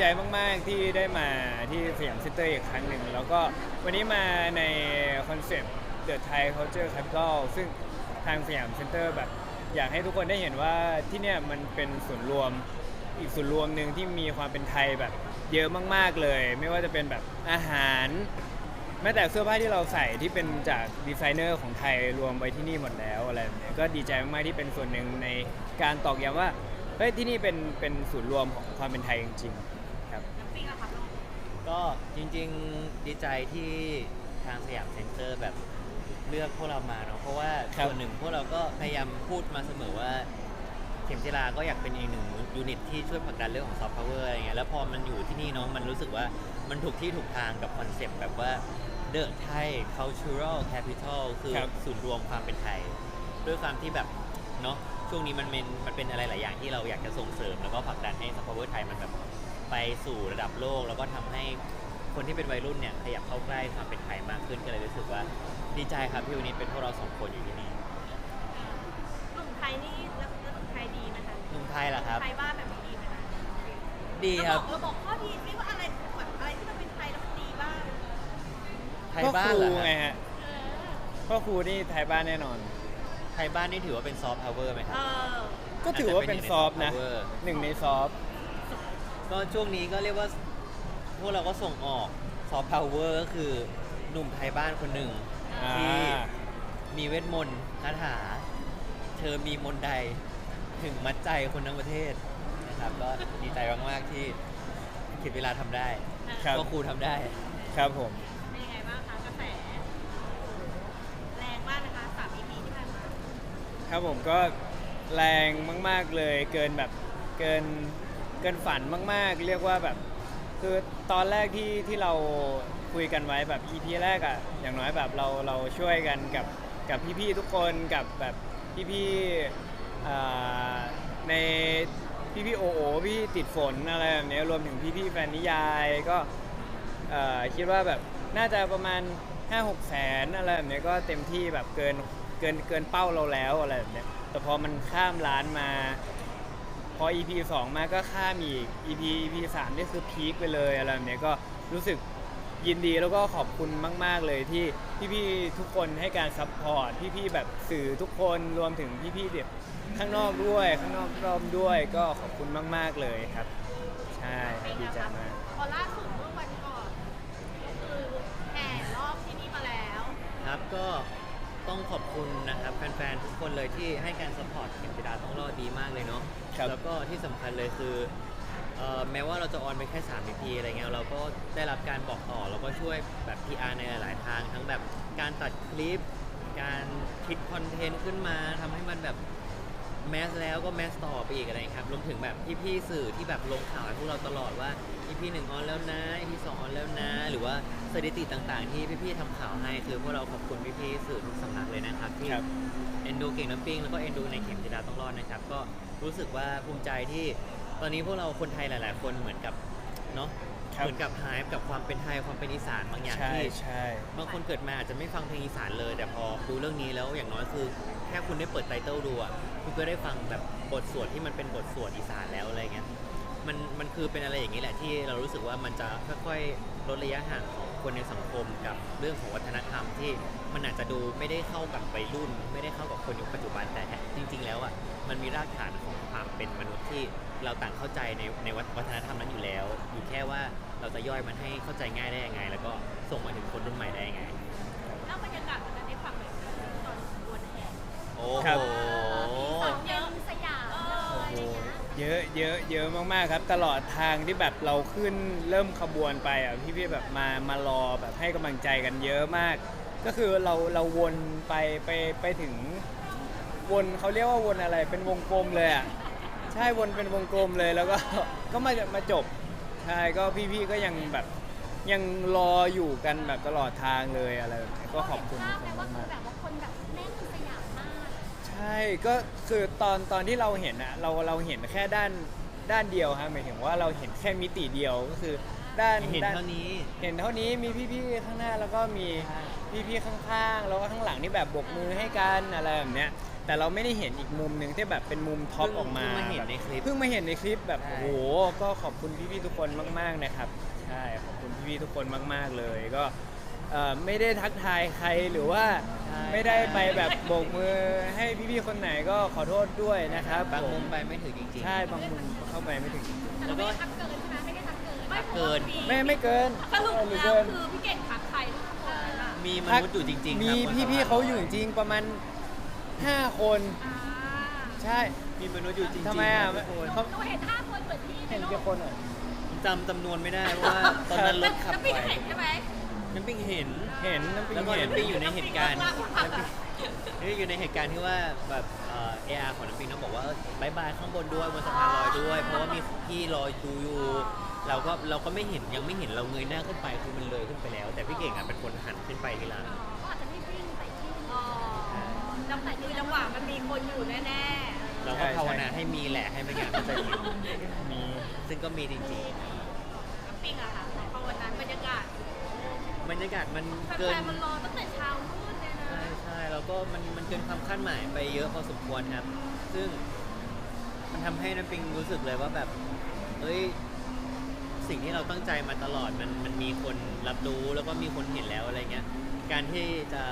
ใจมาก ๆ ที่ได้มาที่สยามเซ็นเตอร์อีกครั้งหนึ่ง แล้วก็วันนี้มาในคอนเซปต์ The Thai Culture Capital ซึ่งทางสยามเซ็นเตอร์แบบ อยากให้ทุกคนได้เห็นว่าที่เนี่ยมันเป็นศูนย์รวมอีกศูนย์รวมหนึ่งที่มีความเป็นไทยแบบเยอะมาก ๆ เลย ไม่ว่าจะเป็นแบบอาหาร แม้แต่เสื้อผ้าที่เราใส่ที่เป็นจากดีไซเนอร์ของไทยรวมไว้ที่นี่หมดแล้วอะไรแบบเนี้ยก็ดีใจมาก ๆ ที่เป็นส่วนหนึ่งในการตอกย้ำว่าเฮ้ยที่นี่เป็นเป็นศูนย์รวมของความเป็นไทยจริงๆ ก็จริงๆดีใจที่ทางสยามเซ็นเตอร์แบบเลือกพวกเรามาเนาะเพราะว่าครับ ส่วนหนึ่งพวกเราก็พยายามพูดมาเสมอว่า เข็มจิราก็อยากเป็นอีกหนึ่งยูนิตที่ช่วยผลักดันเรื่องของซอฟต์พาวเวอร์อะไรเงี้ยแล้วพอมันอยู่ที่นี่เนาะมันรู้สึกว่ามันถูกที่ถูกทางกับคอนเซปต์แบบว่า The Thai Cultural Capital คือครับ ศูนย์รวมความเป็นไทย ด้วยความที่แบบเนาะช่วงนี้มันเป็นมันเป็นอะไรหลายอย่างที่เราอยากจะส่งเสริมแล้วก็ผลักดันให้ซอฟต์พาวเวอร์ไทยมันแบบ ไปสู่ระดับโลก แล้วก็ทำให้คนที่เป็นวัยรุ่นเนี่ยขยับเข้าใกล้ความเป็นไทยมากขึ้นก็เลยรู้สึกว่าดีใจครับที่วันนี้เป็นพวกเราสองคนอยู่ที่นี่หนุ่มไทยนี่แล้วแล้วหนุ่มไทยดีไหมคะหนุ่มไทยเหรอครับ ไทยบ้านแบบนี้ดีไหมคะดีครับเออบอกข้อดีสิว่าอะไรแบบอะไรที่มันเป็นไทยแล้วมันดีบ้างไทยบ้านเหรอพ่อครูครับไงฮะเออพ่อครูนี่ไทยบ้านแน่นอน ไทยบ้านนี่ถือว่าเป็นซอฟต์พาวเวอร์ไหมคเอรับ อก็ถือว่าเป็นซอฟต์นะอาจจะเป็น soft power หนึ่งในซอฟต์ ก็ช่วงนี้ก็เรียกว่า พวกเราก็ส่งออกซอฟต์พาวเวอร์ก็คือหนุ่มไทยบ้านคนหนึ่งอ่า ที่มีเวทมนต์คาถา เธอมีมนต์ใดถึงมัดใจคนทั้งประเทศนะครับ ก็ดีใจมากๆที่คิดเวลาทำได้ครับ ก็ครูทำได้ ครับผม เป็นยังไงบ้างคะกระแสแรงมากนะคะสาม EP ที่ผ่านมาครับผมก็แรงมาก ๆเลยเกินแบบเกิน เกินฝันมากๆ เรียกว่าแบบ คือตอนแรกที่ที่เราคุยกันไว้แบบ EP แรกอะอย่างน้อยแบบเราเราช่วยกันกับกับพี่ๆทุกคนกับแบบพี่ๆอ่ในพี่ๆโอโอพี่ติดฝนอะไรแบบเนี้ยรวมถึงพี่ๆแฟนนิยายก็คิดว่าแบบน่าจะประมาณ 5 6แสนอะไรแบบเนี้ยก็เต็มที่แบบเกินเกินเกินเป้าเราแล้วอะไรแบบเนี้ยแต่พอมันข้ามล้านมา อ EP 2 มาก็ข้ามอีก EP EP 3นี่คือพีคไปเลยอะไรแบบเนี้ยก็รู้สึกยินดีแล้วก็ขอบคุณมาก ๆ เลยที่พี่ๆทุกคนให้การซัพพอร์ตพี่ๆแบบสื่อทุกคนรวมถึงพี่ๆเด็กข้างนอกด้วยข้างนอกรอบด้วยก็ขอบคุณมาก ๆ เลยครับ ใช่ครับดีใจมากพอล่าสุดเมื่อวันก่อนก็คือแห่รอบที่นี่มาแล้ว ครับก็ ต้องขอบคุณนะครับแฟนๆทุกคนเลยที่ให้การสปอร์ตเข็มจิราต้องรอดดีมากเลยเนาะครับ แล้วก็ที่สำคัญเลยคือเอ่อแม้ว่าเราจะออนไปแค่3 EP อะไรเงี้ยเราก็ได้รับการบอกต่อแล้วก็ช่วยแบบ PR ในหลาย ๆ ทาง ทั้งแบบการตัดคลิป การคิดคอนเทนต์ขึ้นมาทำให้มันแบบ แมสแล้วก็แมสต่อไปอีกอะไรครับรวมถึงแบบพี่ๆสื่อที่แบบลงข่าวให้พวกเราตลอดว่า EP หนึ่งออนแล้วนะ EP สองออนแล้วนะ หรือว่าสถิติต่างๆ ที่พี่ๆทำข่าวให้คือพวกเราขอบคุณพี่ๆสื่อทุกสำนักเลยนะครับที่ครับ เอ็นดูเก่งน้ำปิ้งแล้วก็เอ็นดูในเข็มจิราต้องรอดนะครับ ก็รู้สึกว่าภูมิใจที่ตอนนี้พวกเราคนไทยหลาย ๆ คนเหมือนกับเนาะ ครับ เหมือนกับหายกับความเป็นไทยความเป็นอีสานบางอย่างใช่ที่ใช่บางคนเกิดมาอาจจะไม่ฟังเพลงอีสานเลย แต่พอดูเรื่องนี้แล้วอย่างน้อยคือ แค่คุณได้เปิดไตเติลดูอะคุณก็ได้ฟังแบบบทสวดที่มันเป็นบทสวดอีสานแล้วอะไรเงี้ยมันมันคือเป็นอะไรอย่างนี้แหละที่เรารู้สึกว่ามันจะค่อยๆลดระยะห่างของคนในสังคมกับเรื่องของวัฒนธรรมที่มันอาจจะดูไม่ได้เข้ากับวัยรุ่น ไม่ได้เข้ากับคนยุคปัจจุบันแต่จริง ๆ แล้วอะมันมีรากฐานของความเป็นมนุษย์ที่เราต่างเข้าใจในในวัฒนธรรมนั้นอยู่แล้ว อยู่แค่ว่าเราจะย่อยมันให้เข้าใจง่ายได้ยังไง แล้วก็ส่งมาถึงคนรุ่นใหม่ได้ยังไง แล้วบรรยากาศวันนั้นได้ฟังเลยตอนขบวนแห่โอ้ครับโหฟังเยอะสยามเลยอะไรเงี้ย เยอะเยอะเยอะมากๆครับ ตลอดทางที่แบบเราขึ้นเริ่มขบวนไปอะพี่ๆแบบมามารอแบบให้กำลังใจกันเยอะมาก ก็คือเราเราวนไปไปไปถึง วนเขาเรียกว่าวนอะไรเป็นวงกลมเลยอะใช่วนเป็นวงกลมเลยแล้วก็ ก็มามาจบใช่ก็พี่ๆก็ยังแบบยังรออยู่กันแบบตลอดทางเลยอะไรแบบนี้ก็ขอบคุณภาทุกคนมากแบบว่าคนแบบแน่นสยามมาก ใช่ก็คือตอนตอนที่เราเห็นอะเราเราเห็นแค่ด้านด้านเดียวฮะหมายถึงว่าเราเห็นแค่มิติเดียวก็คือ ด้านเห็นด้เท่านี้ เห็นเท่านี้มีพี่ๆข้างหน้าแล้วก็มีพี่ๆข้างๆ แล้วก็ข้างหลังที่แบบบกมือให้กันอะไรแบบเนี้ยแต่เราไม่ได้เห็นอีกมุมหนึ่งที่แบบเป็นมุมท็อปเพิ่งออกมาเพิ่งมาเห็นในคลิปเพิ่งมาเห็นในคลิปแบบใช่ โอ้โหก็ขอบคุณพี่ๆทุกคนมากๆนะครับใช่ขอบคุณพี่ๆทุกคนมากๆเลยก็เอ่อไม่ได้ทักทายใครหรือว่าไม่ได้ไปแบบโบกมือให้พี่ๆคนไหนก็ขอโทษด้วยนะครับบางมุมผไปไม่ถึงจริงๆใช่บางมุมเข้าไปไม่ถึงแต่เราไม่ได้ทักเกินใช่ไหมไม่ได้ทักเกิน ทักเกิน ไม่ไม่เกินสรุปหรือแล้วเกิน คือพี่เก่งทักใครทุกคนเลยล่ะมีมนุษย์อยู่จริงๆมีครับบนสะพานพี่ๆเขาอยู่จริงๆประมาณ 5 คน อ่าใช่มีมนุษย์อยู่จริงๆทำไมอะครับทุกคนเขาหนูเห็นห้าคนเหมือนพี่เห็นในกี่โลกคนอะ จำจำนวนไม่ได้เพราะว่าตอนนั้นรถขับน้ำไปปิงเห็นใช่ไหมน้ำปิ้งเห็น เห็นน้ำปิงแล้วก็เห็น น้ำปิงอยู่ในเหตุการณ์น้ำปิงเลิกลากนี่อยู่ในเหตุการณ์ที่ว่าแบบเอไออาร์ของน้ำปิงต้องบอกว่าบายบายข้างบนด้วยบนสะพานลอยด้วย เพราะว่ามีพี่รอดูอยู่ เราก็เราก็ไม่เห็นยังไม่เห็นเราเงยหน้าขึ้นไปคือมันเลยขึ้นไปแล้ว แต่พี่เก่งอะเป็นคนหันขึ้นไปทีหลังก็อาจจะไม่วิ่งใส่ที่อ๋อจังหวะคือจังหวะมันมีคนอยู่แน่ๆเราก็ภาวนาให้มีแหละให้ไม่งั้นมันจะผิดมีซึ่งก็มีจริงน้ำปิงอะค่ะพอวันนั้นบรรยากาศๆบรรยากาศมันแฟเกินนๆมันรอตั้งแต่เช้ามืดเลยนะ ใช่ใช่แล้วก็มันมันเกินความคาดหมายไปเยอะพอสมควรครับ ซึ่งมันทำให้น้ำปิงรู้สึกเลยว่าแบบเอ้ย สิ่งที่เราตั้งใจมาตลอดมันมันมีคนรับรู้แล้วก็มีคนเห็นแล้วอะไรเงี้ย การที่จะ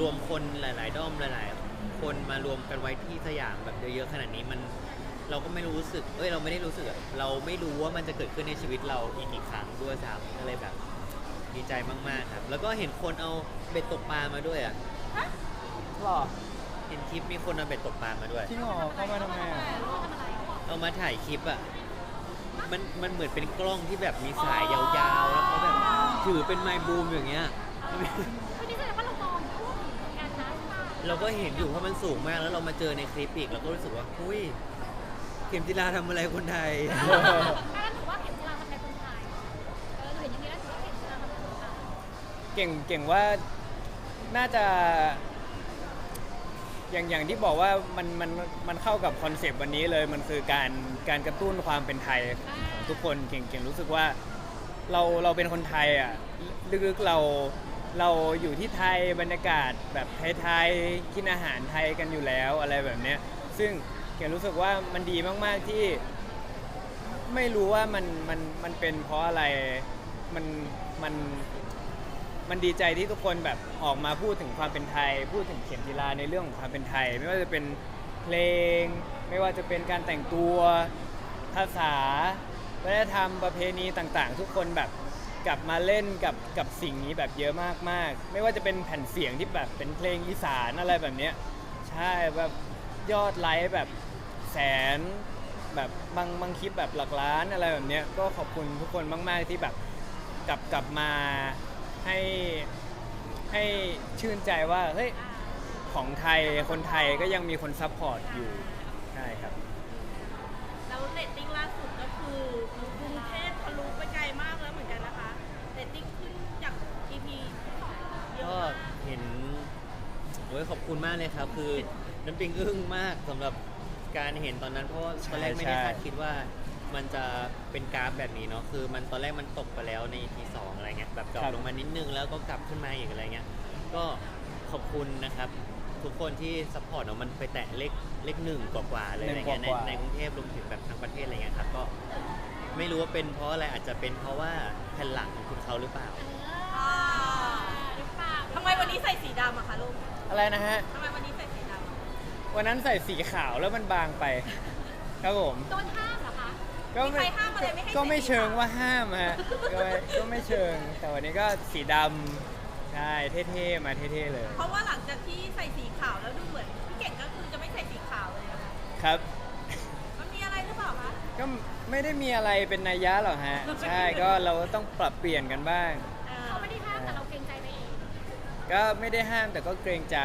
รวมคนหลาย ๆ ด้อมหลาย ๆ คนมารวมกันไว้ที่สยามแบบเยอะๆขนาดนี้มันเราก็ไม่รู้สึก เอ้ย เราไม่ได้รู้สึกอะเราไม่รู้ว่ามันจะเกิดขึ้นในชีวิตเราอีกกี่ครั้งด้วยซ้ำก็เลยแบบดีใจมากๆครับ แล้วก็เห็นคนเอาเบ็ดตกปลามาด้วยอะหรอเห็นคลิปมีคนเอาเบ็ดตกปลามาด้วย จริงเหรอเข้ามาทำไมอะเอามาถ่ายคลิปอะ มันมันเหมือนเป็นกล้องที่แบบมีสายยาวๆ แล้วเขาแบบถือเป็นไมค์บูมอย่างเงี้ย วันนี้แสดงว่าเรามองทั่วถึงเหมือนกันนะว่าเราก็เห็นอยู่เพราะมันสูงมากแล้วเรามาเจอในคลิปอีกเราก็รู้สึกว่าอุ้ยเข็มจิราทำอะไรคนไทยถ้าถือว่าเข็มจิราทำในคนไทยเออเห็นอย่างนี้แล้วถือว่าเข็มจิราทำในคนไทย เก่งเก่งว่าน่าจะ อย่างอย่างที่บอกว่ามันมันมันเข้ากับคอนเซปต์วันนี้เลยมันคือการการกระตุ้นความเป็นไทยของทุกคนเก่งเก่งรู้สึกว่า เราเราเป็นคนไทยอะลึกๆเราเราอยู่ที่ไทยบรรยากาศแบบไทยๆกินอาหารไทยกันอยู่แล้วอะไรแบบเนี้ยซึ่งเก่งรู้สึกว่ามันดีมากๆที่ ไม่รู้ว่ามันมันมันเป็นเพราะอะไรมันมัน มันดีใจที่ทุกคนแบบออกมาพูดถึงความเป็นไทย พูดถึงเข็มจีราในเรื่องของความเป็นไทย ไม่ว่าจะเป็นเพลง ไม่ว่าจะเป็นการแต่งตัวภาษาวัฒนธรรมประเพณีต่างๆ ทุกคนแบบกลับมาเล่นกับกับสิ่งนี้แบบเยอะมากๆ ไม่ว่าจะเป็นแผ่นเสียงที่แบบเป็นเพลงอีสานอะไรแบบเนี้ยใช่แบบยอดไลค์แบบแสนแบบบางบางคลิปแบบหลักล้านอะไรแบบเนี้ยก็ขอบคุณทุกคนมาก ๆ ที่แบบกลับกลับมา ให้ให้ชื่นใจว่าเฮ้ยของไทยคนไทยก็ยังมีคนซัพพอร์ตอยู่ใช่ครับ แล้วเรตติ้งล่าสุดก็คือกรุงเทพทะลุไปไกลมากแล้วเหมือนกันนะคะเรตติ้งขึ้นจาก EP สองเยก็อะมากเห็นโอ้ยขอบคุณมากเลยครับ คือน้ำปิงอึ้งมากสำหรับการเห็นตอนนั้นเพราะว่าใช่ตอนแรกไม่ได้ใช่ คาดคิดว่ามันจะเป็นกราฟแบบนี้เนาะคือมันตอนแรกมันตกไปแล้วในทีสองอะไร เงี้ยแบบดรอปลงมานิดนึงแล้วก็กลับขึ้นมาอีกอะไรเงี้ยก็ขอบคุณนะครับ ทุกคนที่ซัพพอร์ตเนาะมันไปแตะเลขเลขหนึ่งกว่าๆเลยอะไรเงี้ยหในนึ่งกว่าๆ ในกรุงเทพรวมถึงแบบทั้งประเทศอะไรเงี้ยครับก็ไม่รู้ว่าเป็นเพราะอะไรอาจจะเป็นเพราะว่าแผ่นหลังของคุณเขาหรือเปล่า อ่าหรือเปล่าทำไมวันนี้ใส่สีดำอะคะลูกอะไรนะฮะ ทำไมวันนี้ใส่สีดำอะวันนั้นใส่สีขาวแล้วมันบางไป ครับผม โดนห้าม เหรอคะก็มีใครห้ามอะไรไม่ให้ก็ไม่ใส่สีเชิงขาวว่าห้ามฮะก็ไม่ก็ไม่เชิง แต่วันนี้ก็สีดำใช่เท่ๆมาเท่ๆเลย เพราะว่าหลังจากที่ใส่สีขาวแล้วดูเหมือนพี่เก่งก็คือจะไม่ใส่สีขาวเลยนะคะครับ มันมีอะไรหรือเปล่าคะก็ไม่ได้มีอะไรเป็นนัยยะหรอกฮะ ใช่ก็เราต้องปรับเปลี่ยนกันบ้างเออเขาไม่ได้ห้ามแต่เราเกรงใจไปเองก็ไม่ได้ห้ามแต่ก็เกรงใจ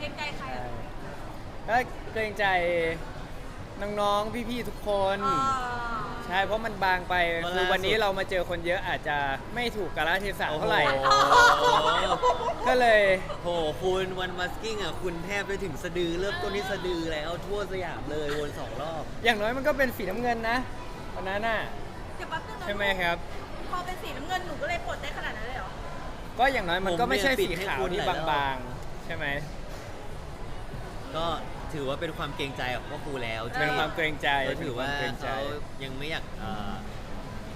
เกรงใจใครใช่อะก็เกรงใจน้องๆพี่ๆทุกคน อ๋อ ใใช่เพราะมันบางไปเพราะคือวันนี้ล่าสุดเรามาเจอคนเยอะอาจจะไม่ถูกกาลเทศะเท่าไหร่ โอ้โหก็เลยโหคุณวันมัสกิ้งอะคุณแทบไปถึงสะดือเริ่มต้นที่สะดือแล้วทั่วสยามเลยวนสองรอบ อย่างน้อยมันก็เป็นสีน้ำเงินนะวันนั้นน่ะเดี๋ยวแป๊บนึงนะใช่ไหมครับ พอเป็นสีน้ำเงินหนูก็เลยปลดได้ขนาดนั้นเลยเหรอก็อย่างน้อยมันก็ไม่ใช่ผมเนี่ยสีปิดให้ขาวคุณที่หลายรอบบางๆ ใช่ไหมก็ ถือว่าเป็นความเกรงใจของพ่อครูแล้วเป็นที่ความเกรงใจก็ถือว่าเป็นคมเกรงใจเขายังไม่อยากเอ่อ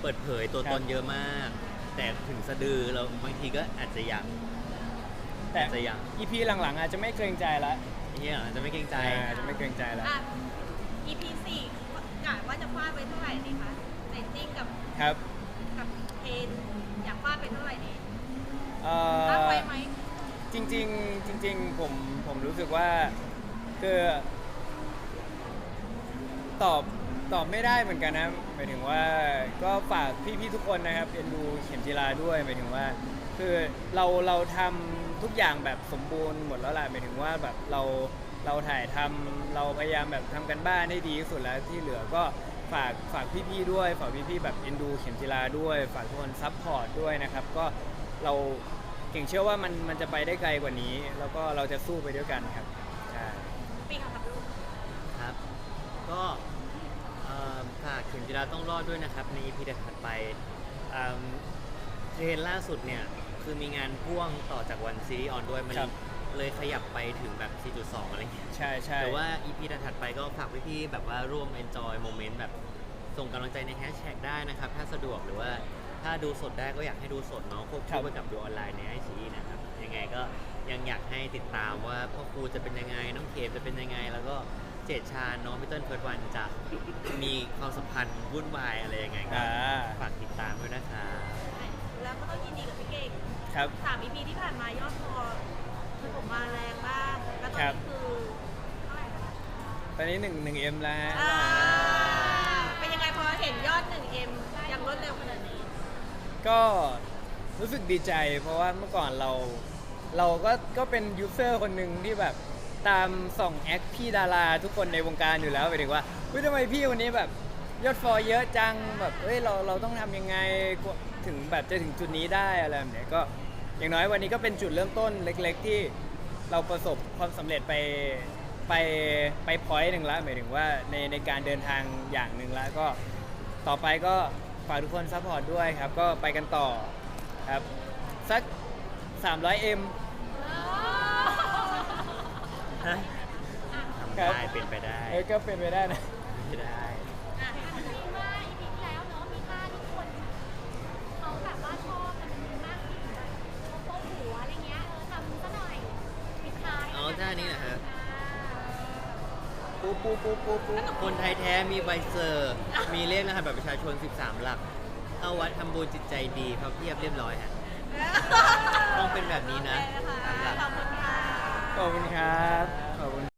เปิดเผยตัวครัตบนเยอะมาก แต่ถึงสะดือเราบางทีก็อาจจะอยากแต่อาจจะยังอีพีหลังๆ อาจจะไม่เกรงใจละเนี่ยอาจจะไม่เกรงใจอาจจะไม่เกรงใจละ อะ EP สี่กะว่าจะฟาดไว้เท่าไหร่ดีคะเรตติ้งกับครับกับเทนอยากฟาดไปเท่าไหร่ดีเอ่ตั้งอไว้ไหมจริงๆจริง ๆ ผมผมรู้สึกว่า คือ ตอบตอบไม่ได้เหมือนกันนะหมายถึงว่าก็ฝากพี่ๆทุกคนนะครับเอ็นดูเข็มจีราด้วยหมายถึงว่า คือเราเราทำทุกอย่างแบบสมบูรณ์หมดแล้วแหละหมายถึงว่าแบบเราเราถ่ายทำเราพยายามแบบทำกันบ้านให้ดีที่สุดแล้วที่เหลือก็ฝากฝากพี่ๆด้วย ฝากพี่ๆแบบเอ็นดูเข็มจีราด้วย ฝากทุกคนซัพพอร์ตด้วยนะครับ ก็เราเก่งเชื่อว่ามันมันจะไปได้ไกลกว่านี้ แล้วก็เราจะสู้ไปด้วยกันครับใช่ ปิงอะครับลูก ครับ ก็เอ่อฝากเข็มจิราต้องรอดด้วยนะครับ ใน EP ถัดไปอืมเทรนล่าสุดเนี่ยคือมีงานพ่วงต่อจากวันซีรีส์ออนด้วยมันครับ เลยขยับไปถึงแบบ 4.2 อะไรเงี้ย ใช่ใช่แต่ว่า EP ถัดๆไปก็ฝากพี่ๆแบบว่าร่วม enjoy moment แบบส่งกำลังใจในแฮชแท็กได้นะครับ ถ้าสะดวกหรือว่าถ้าดูสดได้ก็อยากให้ดูสดเนาะควบครัคู่บไปกับดูออนไลน์ในไอซีนะครับ ยังไงก็ยังอยากให้ติดตามว่าพ่อครูจะเป็นยังไง น้องเขมจะเป็นยังไง แล้วก็ เจดชาญน้องพีเติ้ลเฟิร์สวันจะมีความสัมพันธ์วุ่นวายอะไรยังไงก็อ่า ฝากติดตามด้วยนะครับแล้วก็ต้องยินดีกับพี่เก่งครับ สาม EP ที่ผ่านมายอดพอคือผมมาแรงมากแล้วตอนครับนี้คือเท่าไหร่คะตอนนี้หนึ่งหนึ่งเอ็มแล้วฮะอ่าเป็นยังไงพอเห็นยอด 1M ยังรวดเร็วขนาดนี้ ก็รู้สึกดีใจเพราะว่าเมื่อก่อนเรา เราก็ก็เป็นยูเซอร์คนหนึ่งที่แบบ ตามส่องแอคพี่ดาราทุกคนในวงการอยู่แล้วหมายถึงว่าเฮ้ยทำไมพี่วันนี้แบบยอดฟอลเยอะจังแบบเฮ้ยเราเราต้องทำยังไงกว่าถึงแบบจะถึงจุดนี้ได้อะไรแบบเนี้ยก็อย่างน้อยวันนี้ก็เป็นจุดเริ่มต้นเล็ก ๆ ที่เราประสบความสำเร็จไปไปไปพอยต์หนึ่งแล้วหมายถึงว่าในในการเดินทางอย่างหนึ่งแล้วก็ต่อไปก็ฝากทุกคนซัพพอร์ตด้วยครับ ก็ไปกันต่อครับ สัก 300M ฮะทำครับได้เป็นไปได้เออก็เป็นไปได้นะ ไม่ได้ อะจริงว่าอีพีที่แล้วเนาะมีท่าที่คนเขาแบบว่าชอบกันเป็นมากที่แบบโป๊ะหัวอะไรเงี้ยเออทำซะหน่อยปิดท้ายอ๋อท่านี้เหรอครับปูปูปูปูปูคนไทยแท้มีใบเซอร์ มีเลขรหัสบัตรประชาชน 13 หลัก เข้าวัดทำบุญจิตใจดีพระเพียบเรียบร้อยฮะ ต้องเป็นแบบนี้นะ โอเคนะคะขอบคุณค่ะ ขอบคุณครับขอบคุณ